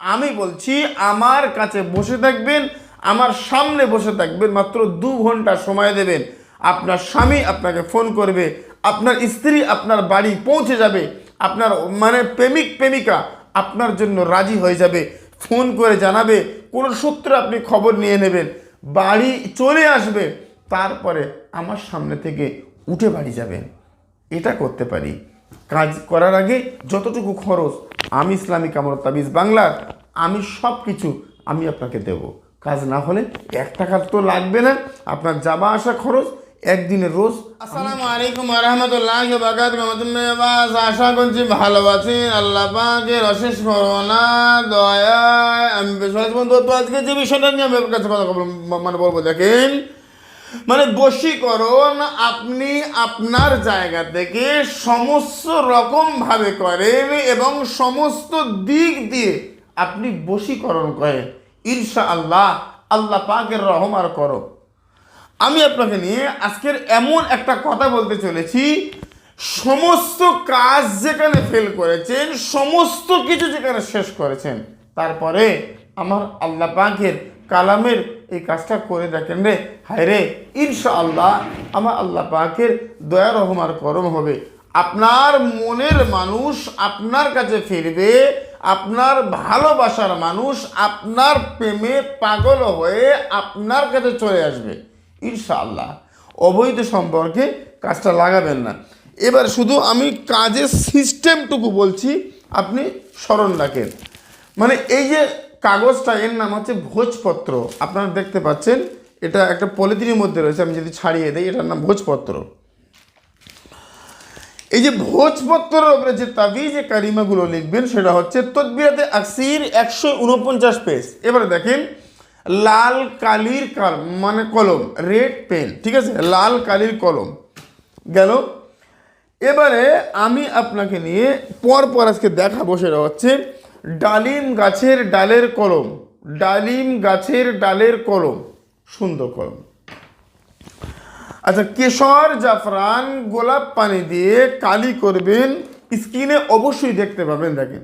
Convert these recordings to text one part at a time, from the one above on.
আমি বলছি, আমার কাছে বসে থাকবেন, আমার সামনে বসে থাকবেন, মাত্র দু ঘণ্টা সময় দেবেন। আপনার স্বামী আপনাকে ফোন করবে, আপনার স্ত্রী আপনার বাড়ি পৌঁছে যাবে, আপনার মানে প্রেমিক প্রেমিকা আপনার জন্য রাজি হয়ে যাবে, ফোন করে জানাবে, কোনো সূত্রে আপনি খবর নিয়ে নেবেন, বাড়ি চলে আসবে, তারপরে আমার সামনে থেকে উঠে বাড়ি যাবেন। এটা করতে পারি। কাজ করার আগে যতটুকু খরচ আমি ইসলামিক আমর তাবিজ বাংলার, আমি সব কিছু আমি আপনাকে দেব। কাজ না হলে এক টাকা তো লাগবে না। আপনার যাওয়া আসা খরচ একদিনের রোজ আসসালামু আলাইকুম রহমতুল্লাহ বাকাত আশা করছি ভালো আছেন। আল্লাহ পাকের অশেষ করোনা দয়ায় আমি বিশ্বাস বন্ধু, তো আজকে যে বিষয়টা নিয়ে আমি কাছে কথা মানে বলব, দেখেন মানে বশীকরণ আপনি আপনার জায়গা থেকে সমস্ত রকম ভাবে করেন এবং সমস্ত দিক দিয়ে আপনি বশীকরণ করেন। ইনশা আল্লাহ আল্লাহ পাকের রহমার করো আমি আপনাকে নিয়ে আজকের এমন একটা কথা বলতে চলেছি। সমস্ত কাজ যেখানে ফেল করেছেন, সমস্ত কিছু যেখানে শেষ করেছেন, তারপরে আমার আল্লাহ পাকের কালামের এই কাজটা করে দেখেন রে। হায় রে ইনশা আল্লাহ আমার আল্লাহ পাকের দয়া রহমার করম হবে। আপনার মনের মানুষ আপনার কাছে ফিরবে, আপনার ভালোবাসার মানুষ আপনার প্রেমে পাগল হয়ে আপনার কাছে চলে আসবে। ইনশাআল্লাহ। অবৈধ সম্পর্কে কাজটা লাগাবেন না। এবার শুধু আমি কাজের সিস্টেমটুকু বলছি, আপনি স্মরণ রাখেন। মানে এই যে কাগজটা, এর নাম হচ্ছে ভোজপত্র। আপনারা দেখতে পাচ্ছেন, এটা একটা পলিথিনের মধ্যে রয়েছে, আমি যদি ছাড়িয়ে দিই, এটার নাম ভোজপত্র। এই যে ভোজপত্রের উপরে যে তাবিজে কারিমাগুলো লিখবেন, সেটা হচ্ছে তদবিরাতে আকসির একশো উনপঞ্চাশ পেজ। এবারে দেখেন, লাল কালির কাল মানে কলম, রেড পেন, ঠিক আছে? লাল কালির কলম গেল। এবারে আমি আপনাকে নিয়ে পর পর আজকে দেখাবো, সেটা হচ্ছে ডালিম গাছের ডালের কলম, ডালিম গাছের ডালের কলম, সুন্দর কলম। আচ্ছা কেশর জাফরান গোলাপ পানি দিয়ে কালি করবেন, স্কিনে অবশ্যই দেখতে পাবেন, দেখেন।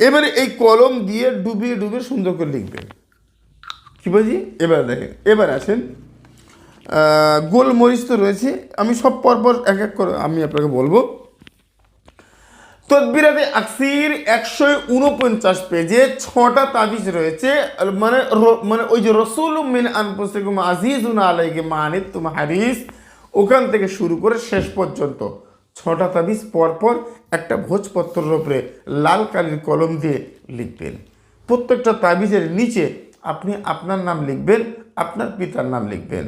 এবারে এই কলম দিয়ে ডুবিয়ে ডুবিয়ে সুন্দর করে লিখবেন। কি বলছি? এবার দেখেন, এবার আছেন গোলমরিচ তো রয়েছে। আমি সব পরপর এক এক করে আমি আপনাকে বলব। তদবিরাতে আকসির একশো উনপঞ্চাশ পেজে ছটা তাবিজ রয়েছে মানে মানে ওই যে রসুল মিন আনপুস্তিকুম আজিজুন আলাইকে মানিত তুম হারিস ওখান থেকে শুরু করে শেষ পর্যন্ত। ছটা তাবিজ পরপর একটা ভোজপত্রের উপরে লাল কালির কলম দিয়ে লিখবেন। প্রত্যেকটা তাবিজের নিচে আপনি আপনার নাম লিখবেন, আপনার পিতার নাম লিখবেন।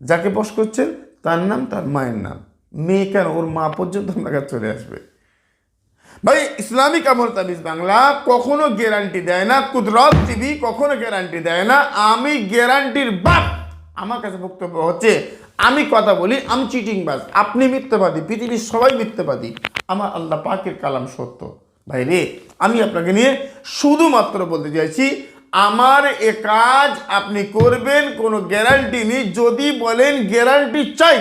যাকে বস করছেন, তার নাম, তার মায়ের নাম। মেয়ে কেন? ওর মা পর্যন্ত আপনার কাছে চলে আসবে। ভাই, ইসলামিক আমল তাবিজ বাংলা, কখনো গ্যারান্টি দেয় না, কুদরত টিভি কখনো গ্যারান্টি দেয় না, আমি গ্যারান্টির বাপ। আমার কাছে বক্তব্য হচ্ছে, আমি কথা বলি আমি চিটিং বাজ আপনি মিথ্যাবাদী, পৃথিবীর সবাই মিথ্যাবাদী। আমার আল্লাহ পাকের কালাম সত্য। ভাই রে, আমি আপনাকে নিয়ে শুধুমাত্র বলতে চাইছি, আমার এ কাজ আপনি করবেন, কোনো গ্যারান্টি নেই। যদি বলেন গ্যারান্টি চাই,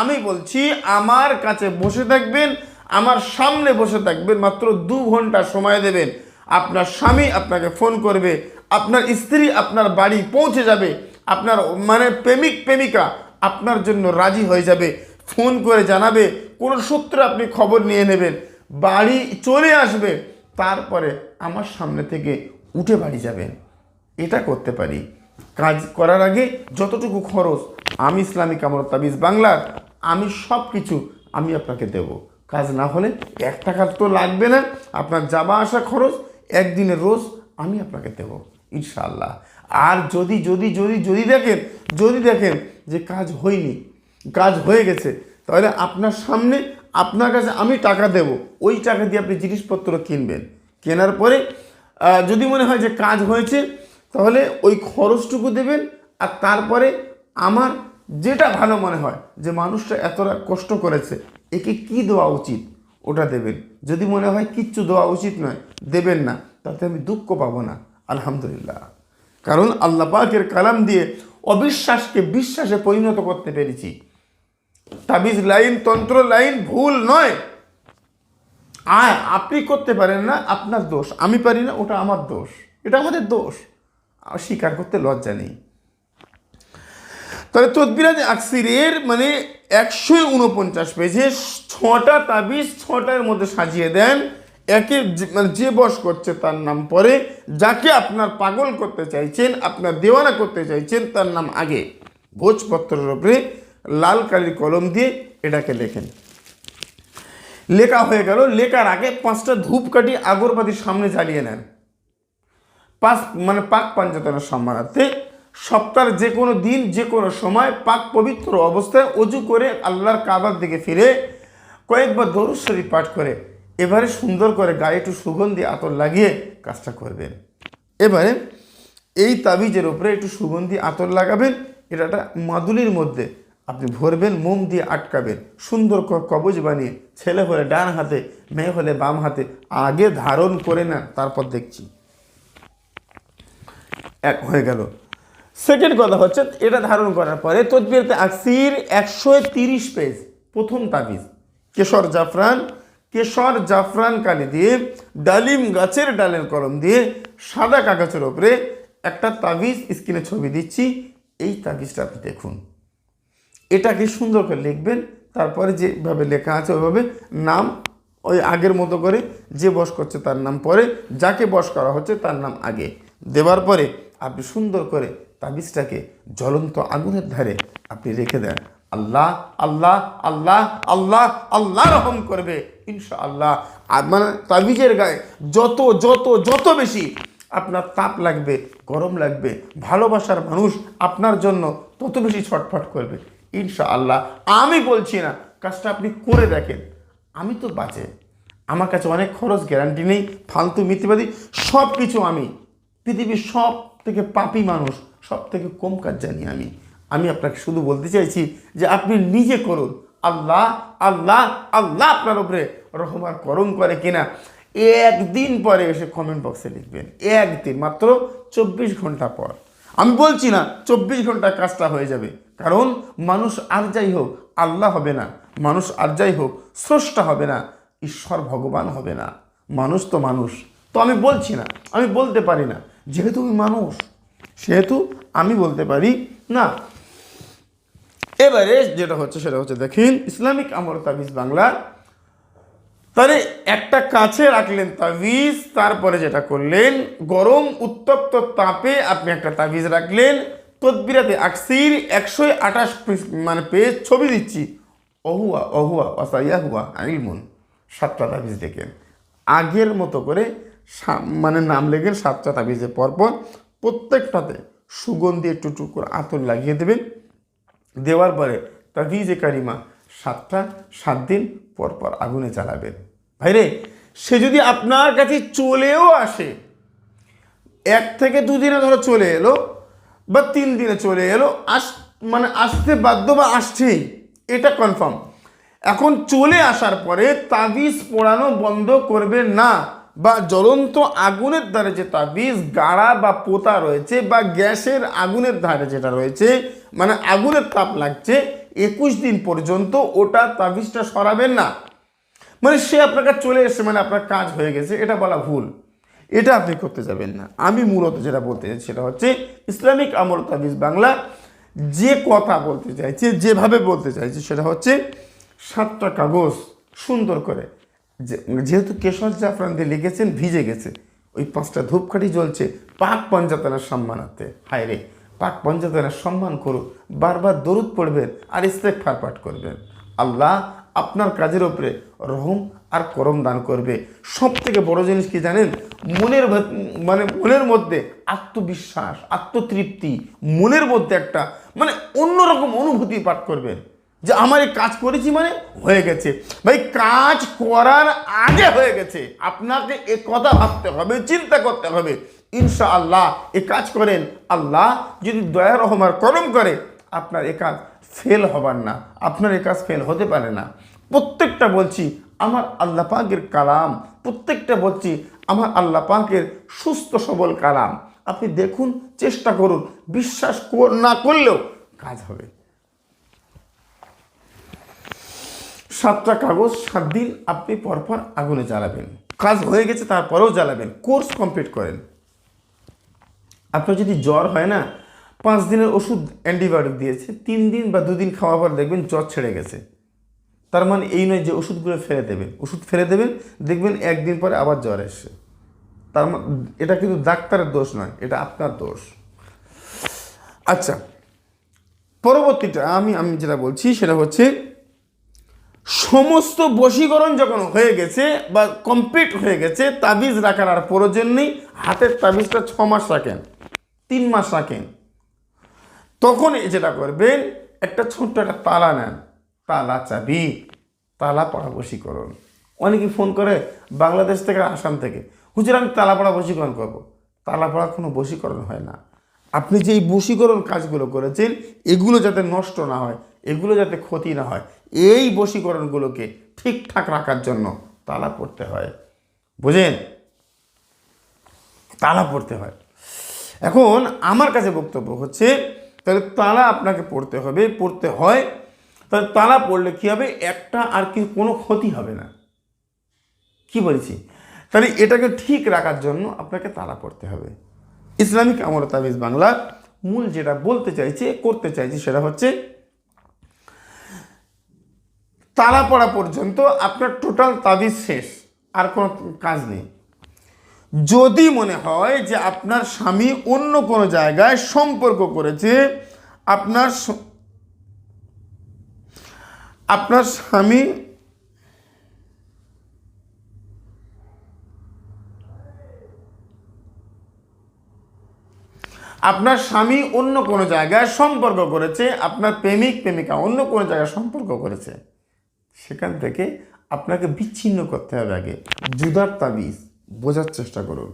আমি বলছি, আমার কাছে বসে থাকবেন আমার সামনে বসে থাকবেন, মাত্র দু ঘণ্টা সময় দেবেন। আপনার স্বামী আপনাকে ফোন করবে, আপনার স্ত্রী আপনার বাড়ি পৌঁছে যাবে, আপনার মানে প্রেমিক, প্রেমিকা আপনার জন্য রাজি হয়ে যাবে। ফোন করে জানাবে, কোনো সূত্রে আপনি খবর নিয়ে নেবেন। বাড়ি চলে আসবে, তারপরে আমার সামনে থেকে উঠে বাড়ি যাবেন। এটা করতে পারি। কাজ করার আগে যতটুকু খরচ, আমি ইসলামিক আমর তাবিজ বাংলার, আমি সব কিছু আমি আপনাকে দেব। কাজ না হলে এক টাকা তো লাগবে না। আপনার যাওয়া আসা খরচ একদিনের রোজ আমি আপনাকে দেব, ইনশাআল্লাহ। আর যদি যদি যদি যদি দেখেন যদি দেখেন যে কাজ হয়নি, কাজ হয়ে গেছে, তাহলে আপনার সামনে আপনার কাছে আমি টাকা দেব। ওই টাকা দিয়ে আপনি জিনিসপত্র কিনবেন। কেনার পরে যদি মনে হয় যে কাজ হয়েছে, তাহলে ওই খরচটুকু দেবেন, আর তারপরে আমার যেটা ভালো মনে হয় যে মানুষটা এতটা কষ্ট করেছে একে কি দেওয়া উচিত? ওটা দেবেন। যদি মনে হয় কিচ্ছু দেওয়া উচিত নয়, দেবেন না। তাতে আমি দুঃখ পাবো না। আলহামদুলিল্লাহ। কারণ আল্লাহ পাকের কালাম দিয়ে অবিশ্বাসকে বিশ্বাসে পরিণত করতে পেরেছি। তাবিজ লাইন, তন্ত্র লাইন ভুল নয়। আর আপনি করতে পারেন না, আপনার দোষ। আমি পারি না, ওটা আমার দোষ। এটা আমাদের দোষ। স্বীকার করতে লজ্জা নেই। তাহলে তদবিরাজ আকসিরের মানে একশো উনপঞ্চাশ পেজে ছটা তাবিজ ছটার মধ্যে সাজিয়ে দেন। একে মানে যে বস করছে তার নাম পরে, যাকে আপনার পাগল করতে চাইছেন, আপনার দেওয়ানা করতে চাইছেন, তার নাম আগে। ভোজপত্রের উপরে লাল কালির কলম দিয়ে এটাকে লেখেন। লেখা হয়ে গেল, লেখার আগে পাঁচটা ধূপকাঠি আগরবাতির সামনে জ্বালিয়ে নেন। পাঁচ মানে পাক পাঞ্জাতনের সম্মানার্থে সপ্তাহের যে কোনো দিন, যে কোনো সময় পাক পবিত্র অবস্থায় অজু করে আল্লাহর কাবার দিকে ফিরে কয়েকবার দরুদ শরীফ পাঠ করে এবারে সুন্দর করে গায়ে একটু সুগন্ধি আতর লাগিয়ে কাজটা করবেন। এবারে এই তাবিজের উপরে একটু সুগন্ধি আতর লাগাবেন এটা একটা মাদুলির মধ্যে আপনি ভরবেন, মোম দিয়ে আটকাবেন। সুন্দর কবজ বানিয়ে ছেলে হলে ডান হাতে, মেয়ে হলে বাম হাতে আগে ধারণ করে না তারপর দেখছি। এক হয়ে গেল। সেকেন্ড কথা হচ্ছে, এটা ধারণ করার পরে তদবিরতে আকসির একশো তিরিশ পেজ, প্রথম তাবিজ। কেশর জাফরান কেশর জাফরান কালি দিয়ে, ডালিম গাছের ডালের কলম দিয়ে সাদা কাগজের ওপরে একটা তাবিজ স্ক্রিনে ছবি দিচ্ছি। এই তাবিজটা আপনি দেখুন। এটাকে সুন্দর করে লিখবেন, তারপরে যেভাবে লেখা আছে ওইভাবে নাম ওই আগের মতো করে যে বস করছে তার নাম পরে, যাকে বস করা হচ্ছে তার নাম আগে। দেওয়ার পরে আপনি সুন্দর করে তাবিজটাকে জ্বলন্ত আগুনের ধারে আপনি রেখে দেন। আল্লাহ আল্লাহ আল্লাহ আল্লাহ আল্লাহ রহম করবে ইনশা আল্লাহ মানে তাবিজের গায়ে যত যত যত বেশি আপনার তাপ লাগবে, গরম লাগবে, ভালোবাসার মানুষ আপনার জন্য তত বেশি ছটফট করবে ইনশা আল্লাহ আমি বলছি না, কাজটা আপনি করে দেখেন। আমি তো বাঁচে আমার কাছে অনেক খরচ, গ্যারান্টি নেই, ফালতু মিথ্যেবাদী সব কিছু আমি। পৃথিবীর সব থেকে পাপি মানুষ সব থেকে কম কাজ জানি আমি। আমি আপনাকে শুধু বলতে চাইছি যে আপনি নিজে করুন। আল্লাহ আল্লাহ আল্লাহ আপনার উপরে রহমান করম করে কিনা। একদিন পরে এসে কমেন্ট বক্সে লিখবেন। একদিন, মাত্র চব্বিশ ঘণ্টা পর। আমি বলছি না, চব্বিশ ঘণ্টা কাজটা হয়ে যাবে। কারণ মানুষ আর যাই হোক, আল্লাহ হবে না। মানুষ আর যাই হোক, স্রষ্টা হবে না। ঈশ্বর ভগবান হবে না। মানুষ তো মানুষ। তো আমি বলছি না, আমি বলতে পারি না। যেহেতু আমি মানুষ সেহেতু আমি বলতে পারি না। এবারে যেটা হচ্ছে সেটা হচ্ছে দেখেন, ইসলামিক আমর তাবিজ বাংলা তাহলে একটা কাছে রাখলেন তাবিজ, তারপরে যেটা করলেন, গরম উত্তপ্ত তাপে আপনি একটা তাবিজ রাখলেন, তদবিরাতে আকসির একশো আঠাশ মানে পেজ ছবি দিচ্ছি। অহুয়া অহুয়া, অসাইয়া হুয়া, আইলমুন। সাতটা তাবিজ দেখেন। আগের মতো করে মানে নাম লেখেন সাতটা তাবিজের পরপর প্রত্যেকটাতে সুগন্ধি একটু টুক করে আতর লাগিয়ে দেবেন। দেওয়ার পরে তাবিজে কারিমা, সাতটা, সাত দিন পর পর আগুনে জ্বালাবেন। ভাইরে, সে যদি আপনার কাছে চলেও আসে, এক থেকে দুদিনে ধরো চলে এলো বা তিন দিনে চলে এলো, আস মানে আসতে বাধ্য বা আসছেই, এটা কনফার্ম এখন চলে আসার পরে তাবিজ পড়ানো বন্ধ করবে না। বা জ্বলন্ত আগুনের ধারে যে তাবিজ গাড়া বা পোতা রয়েছে বা গ্যাসের আগুনের ধারে যেটা রয়েছে মানে আগুনের তাপ লাগছে, একুশ দিন পর্যন্ত ওটা তাবিজটা সরাবেন না। মানে সে আপনার কাছে চলে এসছে মানে আপনার কাজ হয়ে গেছে, এটা বলা ভুল। এটা আপনি করতে যাবেন না। আমি মূলত যেটা বলতে চাইছি সেটা হচ্ছে, ইসলামিক আমল তাবিজ বাংলা যে কথা বলতে চাইছে, যেভাবে বলতে চাইছে, সেটা হচ্ছে সাতটা কাগজ সুন্দর করে যেহেতু কেশর জাফরান দিয়ে লেগেছেন, ভিজে গেছে। ওই পাঁচটা ধূপকাঠি জ্বলছে, পাক পঞ্জাতনের সম্মানার্থে হায় রে, পাক পঞ্জাতনের সম্মান করুন বারবার দরুদ পড়বেন আর ইস্তেক পাঠ করবেন। আল্লাহ আপনার কাজের ওপরে রহম আর করম দান করবে। সব থেকে বড় জিনিস কি জানেন? মনের মানে মনের মধ্যে আত্মবিশ্বাস, আত্মতৃপ্তি, মনের মধ্যে একটা মানে অন্যরকম অনুভূতি পাঠ করবেন। যে আমার এই কাজ করেছি মানে হয়ে গেছে। ভাই, কাজ করার আগে হয়ে গেছে। আপনাকে এ কথা ভাবতে হবে, চিন্তা করতে হবে। ইনশা আল্লাহ এ কাজ করেন। আল্লাহ যদি দয়া রহমার করম করে, আপনার এ কাজ ফেল হবার না। আপনার এ কাজ ফেল হতে পারে না। প্রত্যেকটা বলছি, আমার আল্লাহ পাকের কালাম। প্রত্যেকটা বলছি, আমার আল্লাহ পাকের সুস্থ সবল কালাম। আপনি দেখুন, চেষ্টা করুন, বিশ্বাস না করলেও কাজ হবে। সাতটা কাগজ, সাত দিন আপনি পরপর আগুনে জ্বালাবেন। কাজ হয়ে গেছে, তারপরেও জ্বালাবেন। কোর্স কমপ্লিট করেন। আপনার যদি জ্বর হয় না, পাঁচ দিনের ওষুধ অ্যান্টিবায়োটিক দিয়েছে, তিন দিন বা দুদিন খাওয়া পর দেখবেন জ্বর ছেড়ে গেছে। তার মানে এই নয় যে ওষুধগুলো ফেলে দেবেন। ওষুধ ফেলে দেবেন, দেখবেন একদিন পরে আবার জ্বর এসছে। তার এটা কিন্তু ডাক্তারের দোষ নয়, এটা আপনার দোষ। আচ্ছা পরবর্তীটা আমি আমি যেটা বলছি সেটা হচ্ছে সমস্ত বশীকরণ যখন হয়ে গেছে বা কমপ্লিট হয়ে গেছে, তাবিজ রাখার আর প্রয়োজন নেই। হাতের তাবিজটা ছ মাস রাখেন, তিন মাস রাখেন। তখন যেটা করবেন, একটা ছোট্ট একটা তালা নেন। তালা চাবি, তালা পড়া বশীকরণ। অনেকে ফোন করে, বাংলাদেশ থেকে আসাম থেকে, হুজুর, আমি তালা পড়া বশীকরণ করব। তালা পড়া কোনো বশীকরণ হয় না। আপনি যে এই বশীকরণ কাজগুলো করেছেন, এগুলো যাতে নষ্ট না হয় এগুলো যাতে ক্ষতি না হয়, এই বশীকরণগুলোকে ঠিকঠাক রাখার জন্য তালা পড়তে হয়। বুঝেন? তালা পড়তে হয়। এখন আমার কাছে বক্তব্য হচ্ছে, তাহলে তালা আপনাকে পড়তে হবে, পড়তে হয়। তাহলে তালা পড়লে কী হবে? একটা আর কি কোনো ক্ষতি হবে না। কি বলছি? তাহলে এটাকে ঠিক রাখার জন্য আপনাকে তালা পড়তে হবে। ইসলামিক আমল তাবিজ বাংলা মূল যেটা বলতে চাইছে, করতে চাইছে সেটা হচ্ছে তালা পড়া পর্যন্ত আপনার টোটাল তাবিজ শেষ, আর কোনো কাজ নেই। যদি মনে হয় যে আপনার স্বামী অন্য কোনো জায়গায় সম্পর্ক করেছে, আপনার আপনার স্বামী আপনার স্বামী অন্য কোনো জায়গায় সম্পর্ক করেছে, আপনার প্রেমিক, প্রেমিকা অন্য কোনো জায়গায় সম্পর্ক করেছে সেখান থেকে আপনাকে বিচ্ছিন্ন করতে হবে আগে। জুদার তাবিজ বোঝার চেষ্টা করুন।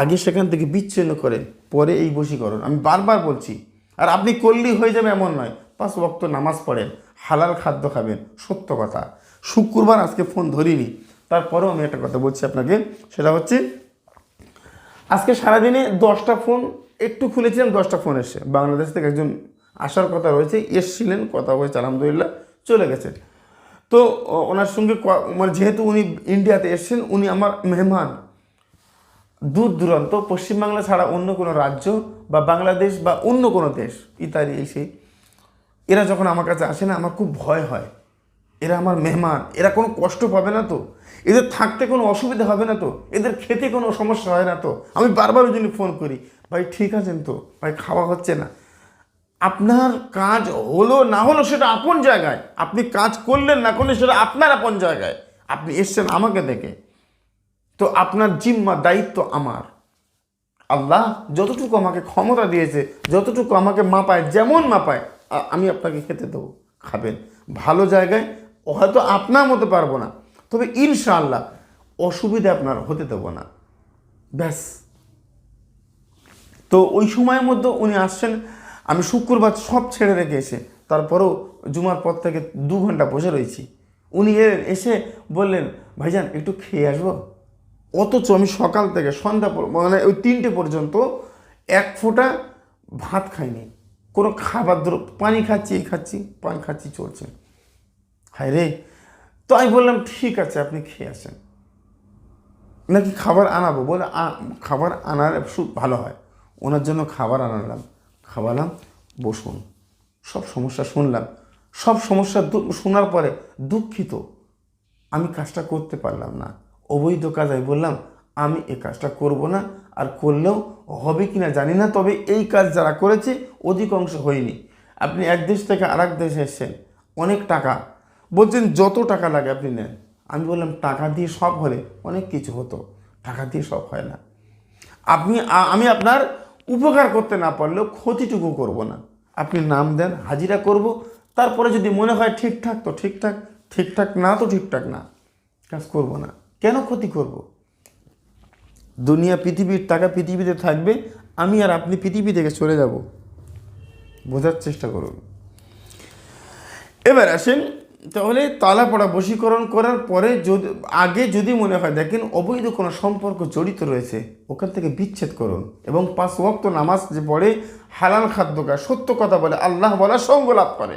আগে সেখান থেকে বিচ্ছিন্ন করে পরে এই বশীকরণ। আমি বারবার বলছি, আর আপনি করলেই হয়ে যাবে এমন নয়। পাঁচ বক্ত নামাজ পড়েন, হালাল খাদ্য খাবেন, সত্য কথা। শুক্রবার আজকে ফোন ধরিনি, তারপরেও আমি একটা কথা বলছি আপনাকে, সেটা হচ্ছে, আজকে সারাদিনে দশটা ফোন, একটু খুলেছিলাম, দশটা ফোন এসে বাংলাদেশ থেকে একজন আসার কথা রয়েছে, এসছিলেন, কথা হয়েছে, আলহামদুলিল্লাহ, চলে গেছেন। তো ওনার সঙ্গে মানে যেহেতু উনি ইন্ডিয়াতে এসছেন, উনি আমার মেহমান। দূর দূরান্ত, পশ্চিমবাংলা ছাড়া অন্য কোনো রাজ্য বা বাংলাদেশ বা অন্য কোনো দেশ ইত্যাদি এসে, এরা যখন আমার কাছে আসে না, আমার খুব ভয় হয়। এরা আমার মেহমান, এরা কোনো কষ্ট পাবে না তো? এদের থাকতে কোনো অসুবিধা হবে না তো? এদের খেতে কোনো সমস্যা হয় না তো? আমি বারবার ওই জন্য ফোন করি, ভাই, ঠিক আছেন তো? ভাই, খাওয়া হচ্ছে না। আপনার কাজ হলো না হলো সেটা আপন জায়গায়। আপনি কাজ করলেন না করলেন সেটা আপনার আপন জায়গায়। আপনি এসছেন আমাকে দেখে। তো আপনার জিম্মা দায়িত্ব আমার। আল্লাহ যতটুকু আমাকে ক্ষমতা দিয়েছে, যতটুকু আমাকে মাপায়, যেমন মাপায় আমি আপনাকে খেতে দেবো। খাবেন। ভালো জায়গায় হয়তো আপনার মতো পারব না। তবে ইনশাআল্লাহ অসুবিধা আপনার হতে দেবো না। ব্যাস। তো ওই সময়ের মধ্যে উনি আসছেন। আমি শুক্রবার সব ছেড়ে রেখে এসে, তারপরেও জুমার পর থেকে দু ঘণ্টা বসে রয়েছি। উনি এসে বললেন, ভাইজান, একটু খেয়ে আসব? অথচ আমি সকাল থেকে সন্ধ্যা মানে ওই তিনটে পর্যন্ত এক ফোঁটা ভাত খাইনি। কোনো খাবার দ্রব্য পানি খাচ্ছি, এই খাচ্ছি, পান খাচ্ছি, চলছে। হায় রে! তো আমি বললাম, ঠিক আছে, আপনি খেয়ে আসেন। নাকি খাবার আনাবো? বলে খাবার আনার ভালো হয়। ওনার জন্য খাবার আনালাম। খাওয়ালাম, বসুন। সব সমস্যা শুনলাম। সব সমস্যা শোনার পরে দুঃখিত। আমি কাজটা করতে পারলাম না। অবৈধ কাজ, আমি বললাম, আমি এ কাজটা করব না। আর করলেও হবে কি না জানি না। তবে এই কাজ যারা করেছে, অধিকাংশ হয়নি। আপনি এক দেশ থেকে আর এক দেশে এসছেন। অনেক টাকা। বলছেন, যত টাকা লাগে আপনি নেন। আমি বললাম, টাকা দিয়ে সব হলে অনেক কিছু হতো। টাকা দিয়ে সব হয় না। আপনি আমি আপনার উপকার করতে না পারলেও ক্ষতিটুকু করব না। আপনি নাম দেন, হাজিরা করব, তারপরে যদি মনে হয় ঠিকঠাক, তো ঠিকঠাক ঠিকঠাক না, তো ঠিকঠাক না। কাজ করব না। কেন ক্ষতি করব? দুনিয়া, পৃথিবীর টাকা পৃথিবীতে থাকবে, আমি আর আপনি পৃথিবী থেকে চলে যাব। বোঝার চেষ্টা করুন। এবার আসেন তাহলে তালা পড়া বশীকরণ করার পরে যদি, আগে যদি মনে হয়, দেখেন অবৈধ কোনো সম্পর্ক জড়িত রয়েছে, ওখান থেকে বিচ্ছেদ করুন এবং পাঁচ ওয়াক্ত নামাজ যে পড়ে, হালাল খাদ্য খায়, সত্য কথা বলে, আল্লাহ বলা সঙ্গ লাভ করে।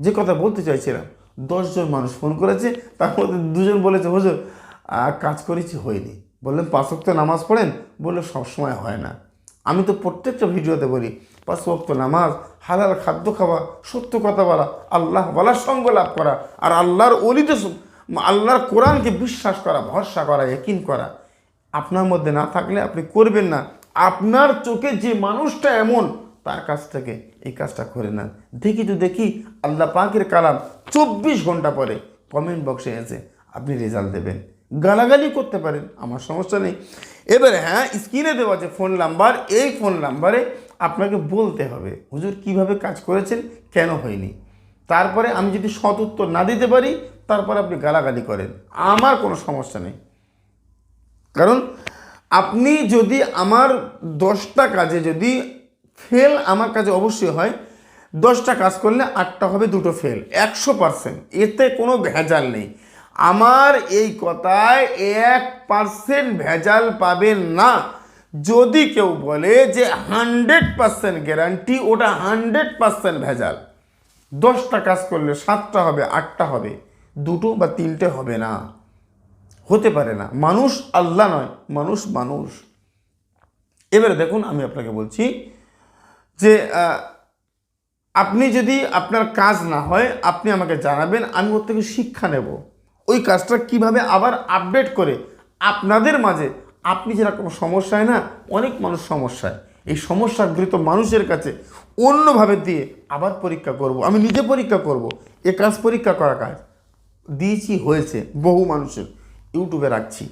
যে কথা বলতে চাইছিলাম দশজন মানুষ ফোন করেছে, তার মধ্যে দুজন বলেছে, হুজুর কাজ করেছি, হয়নি। বললেন, পাঁচ ওয়াক্ত নামাজ পড়েন? বললে সবসময় হয় না। আমি তো প্রত্যেকটা ভিডিওতে বলি, পাঁচ ওয়াক্ত নামাজ, হালাল খাদ্য খাওয়া, সত্য কথা বলা, আল্লাহ বলার সঙ্গ লাভ করা, আর আল্লাহর অলিতে আল্লাহর কোরআনকে বিশ্বাস করা, ভরসা করা একিন করা। আপনার মধ্যে না থাকলে আপনি করবেন না। আপনার চোখে যে মানুষটা এমন, তার কাছ থেকে এই কাজটা করে নেন। দেখি তো দেখি, আল্লাহ পাকের কালাম চব্বিশ ঘণ্টা পরে কমেন্ট বক্সে এসে আপনি রেজাল্ট দেবেন। গালাগালি করতে পারেন, আমার সমস্যা নেই। এবারে হ্যাঁ স্ক্রিনে দেওয়া যে ফোন নাম্বার, এই ফোন নাম্বারে আপনাকে বলতে হবে, হুজুর কীভাবে কাজ করেছেন, কেন হয়নি? তারপরে আমি যদি সৎ উত্তর না দিতে পারি, তারপর আপনি গালাগালি করেন। আমার কোনো সমস্যা নেই। কারণ আপনি যদি আমার দশটা কাজে যদি ফেল আমার কাছে অবশ্যই হয়, দশটা কাজ করলে আটটা হবে দুটো ফেল একশো পার্সেন্ট এতে কোনো ভেজাল নেই। আমার এই কথায় এক পার্সেন্ট ভেজাল পাবেন না। যদি কেউ বলে যে হান্ড্রেড পার্সেন্ট গ্যারান্টি ওটা হান্ড্রেড পার্সেন্ট ভেজাল। দশটা কাজ করলে সাতটা হবে, আটটা হবে, দুটো বা তিনটে হবে না। হতে পারে না। মানুষ আল্লাহ নয়, মানুষ মানুষ। এবারে দেখুন, আমি আপনাকে বলছি যে আপনি যদি আপনার কাজ না হয়, আপনি আমাকে জানাবেন, আমি ওর থেকে শিক্ষা নেব। ওই কাজটা কীভাবে আবার আপডেট করে? আপনাদের মাঝে। আপনি যেরকম সমস্যায় না, অনেক মানুষ সমস্যায়। এই সমস্যাগ্রস্ত মানুষের কাছে অন্যভাবে দিয়ে আবার পরীক্ষা করব। আমি নিজে পরীক্ষা করব। এ কাজ পরীক্ষা করা কাজ। দিয়েছি, হয়েছে, বহু মানুষের। ইউটিউবে রাখছি।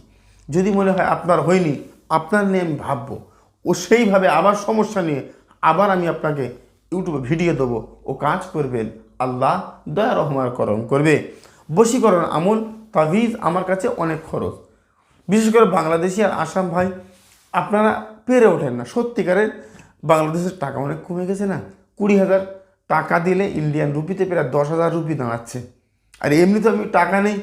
যদি মনে হয় আপনার হয়নি, আপনার নিয়ে আমি ভাববো। ও সেইভাবে আবার সমস্যা নিয়ে আবার আমি আপনাকে ইউটিউবে ভিডিও দেবো। ও কাজ করবেন। আল্লাহ দয়া রহমার করম করবে। বশীকরণ আমল তাবিজ আমার কাছে অনেক খরচ। বিশেষ করে বাংলাদেশি আর আসাম ভাই, আপনারা পেরে ওঠেন না। সত্যিকারের বাংলাদেশের টাকা অনেক কমে গেছে না? কুড়ি হাজার টাকা দিলে ইন্ডিয়ান রুপিতে প্রায় দশ হাজার রুপি দাঁড়াচ্ছে। আর এমনিতে আমি টাকা নেই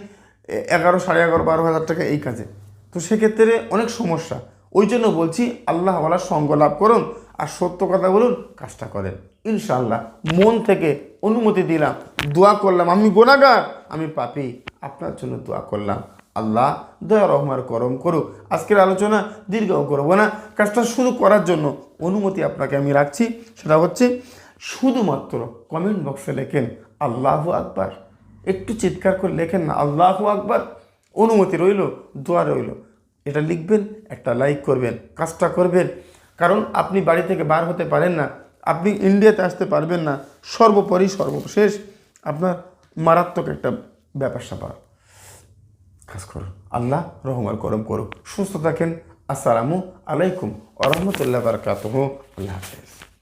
এগারো সাড়ে এগারো বারো হাজার টাকা এই কাজে। তো সেক্ষেত্রে অনেক সমস্যা। ওই জন্য বলছি, আল্লাহ বলার সঙ্গ লাভ করুন আর সত্য কথা বলুন, কাজটা করেন। ইনশাআল্লাহ, মন থেকে অনুমতি দিলাম, দোয়া করলাম, আমি গোনাগার আমি পাপি। আপনার জন্য দোয়া করলাম। আল্লাহ দয়া রহমার করম করুক। আজকের আলোচনা দীর্ঘ করব না। কাজটা শুরু করার জন্য অনুমতি আপনাকে আমি রাখছি। সেটা হচ্ছে, শুধুমাত্র কমেন্ট বক্সে লেখেন, আল্লাহ আকবার। একটু চিৎকার করে লেখেন না, আল্লাহ আকবার। অনুমতি রইল, দোয়া রইল। এটা লিখবেন, একটা লাইক করবেন, কাজটা করবেন। কারণ আপনি বাড়ি থেকে বার হতে পারেন না, আপনি ইন্ডিয়াতে আসতে পারবেন না। সর্বোপরি সর্বশেষ আপনার মারাত্মক একটা ব্যাপার স্যাপার। কাজ করুন, আল্লাহ রহমান করম করুক। সুস্থ থাকেন। আসসালামু আলাইকুম আরহামতুল্লাহ বারকাত আল্লাহ হাফেজ।